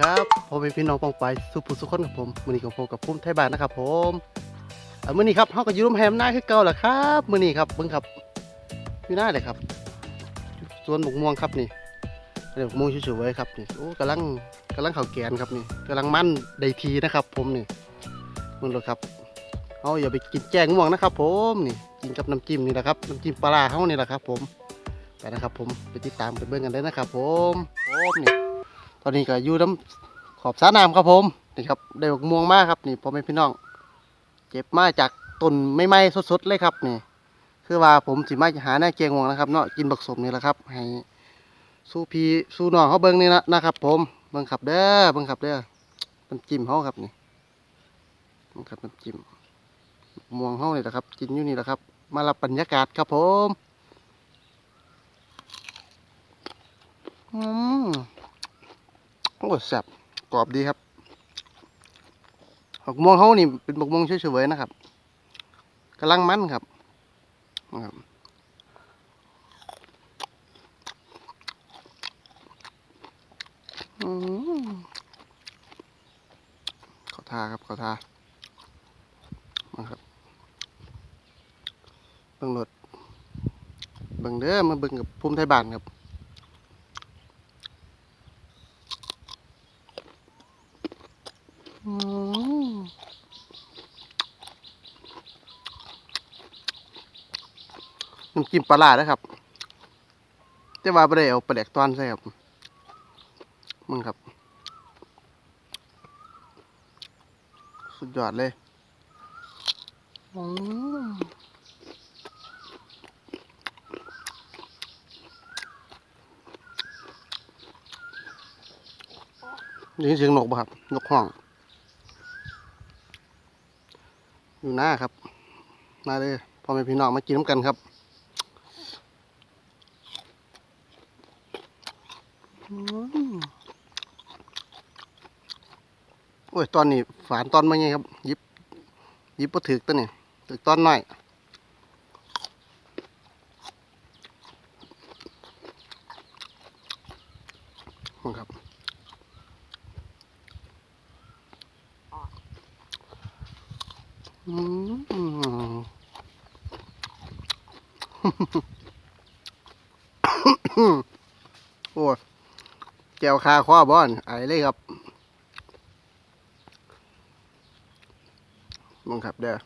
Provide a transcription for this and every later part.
ครับผมเป็นพี่น้องปองไปสุภูสุขคนกับผมมือนี้กับผมกับพุ่มไทยบ้านนะครับผมมือนี้ครับเฮาก็อยู่ร่วมแฮมหน้าคือเก่าแหละครับมือนี้ครับเบิ่งครับอยู่หน้าเลยครับสวนบกม่วงครับนี่เดี๋ยวบกม่วงสวยๆครับนี่โอ้กำลังกำลังเข่าแกนครับนี่กำลังมั่นได้ทีนะครับ ผมนี่มึงเลยครับเอาอย่าไปกินแกงม่วงนะครับ ผมนี่กินกับน้ำจิ้มนี่แหละครับน้ำจิ้มปลาเฮานี่แหละครับ ผมไปนะครับ ผมไปติดตามไปเบิ่งกันได้นะครับ ผมผมนี่ ตอนนี้ก็อยู่น้ำขอบสระน้ำครับผมนี่ครับได้บักม่วงมากครับนี่พ่อแม่พี่น้องเก็บมาจากต้นไม่ไหม้สดๆเลยครับนี่ คือว่าผมสิมาหาหน้าเกียงวงนะครับเนาะกินบักสมนี่แหละครับ ให้สู้พีสู้น้องเขาเบิ้งนี่นะนะครับ ผมเบิ้งขับเด้อเบิ้งขับเด้อน้ำจิ้มเขาครับนี่เบิ้งครับน้ำจิ้มม่วงเขานี่แหละครับกินอยู่นี่แหละครับ มารับบรรยากาศครับผมอืม อ้แซ่บกรอบดีครับบักม่วงเขานี่เป็นบักม่วงเฉยๆนะครับกำลังมันครับนะครับขอทาครับขอทามาครับเบิ่งรถเบิ่งเด้อมาเบิ่งกับภูมิไทยบ้านครับ อืม น้ำจิ้มปลาร้านะครับ แต่ว่าไม่ได้เอาปลาแดกตอนใส่ครับมึงครับ สุดยอดเลยอืมได้ยินเสียงนกป่ะครับ นกห้อง อยู่หน้าครับ มาเลยพ่อแม่พี่น้องมากินน้ำกันครับโอ้ยตอนนี้ฝานตอนมาไงครับ ยิบยิบปถึกตัวนี่ถึกตอนหน้อยครับ อืม โอ้ยแก้วคาข้อบอนไอเลยครับมึงครับเด้อ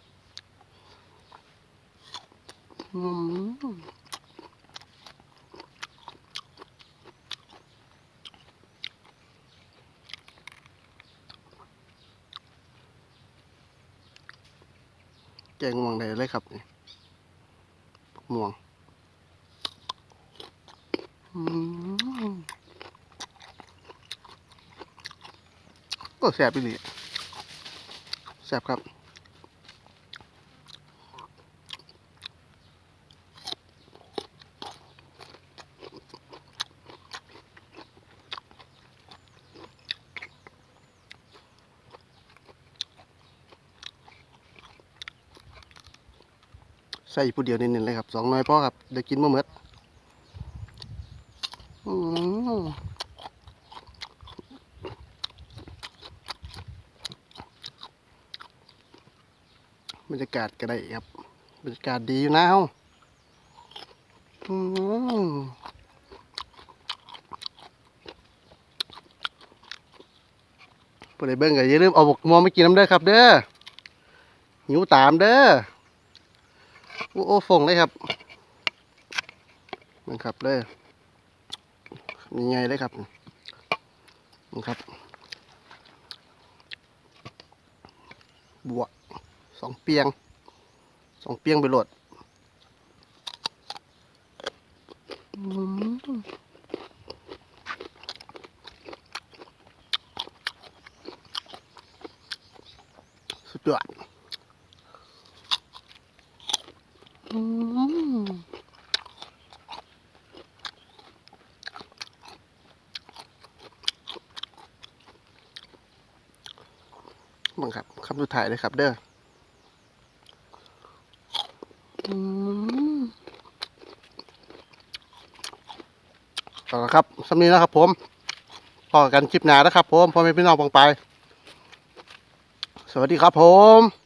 กงม่วงได้เลยครับนี่ม่วงอืมก็แสบไปเลยแสบครับ ใส่ผู้เดียวเน้นๆเลยครับสองน้อยพอครับเดี๋ยวกินมาเมดอืมบรรยากาศก็ได้ครับ บรรยากาศดีอยู่นะเฮาอืมผู้ใดเบิ่งก็อย่าลืมเอาบกมวงมากินน้ำเด้อครับ เด้อหิวตามเด้อ โอ้โอฟงเลยครับมันครับเลยยังไงเลยครับมันครับ บวกสองเปียงสองเปียงไปโหลดสุดยอด อืมบังครับคำสุดท้ายเลยครับ เด้ออืมเอาละครับสำนี้นะครับ ผมพอกันคลิปหน้านะครับ ผมพ่อแม่พี่น้องปองไป สวัสดีครับผม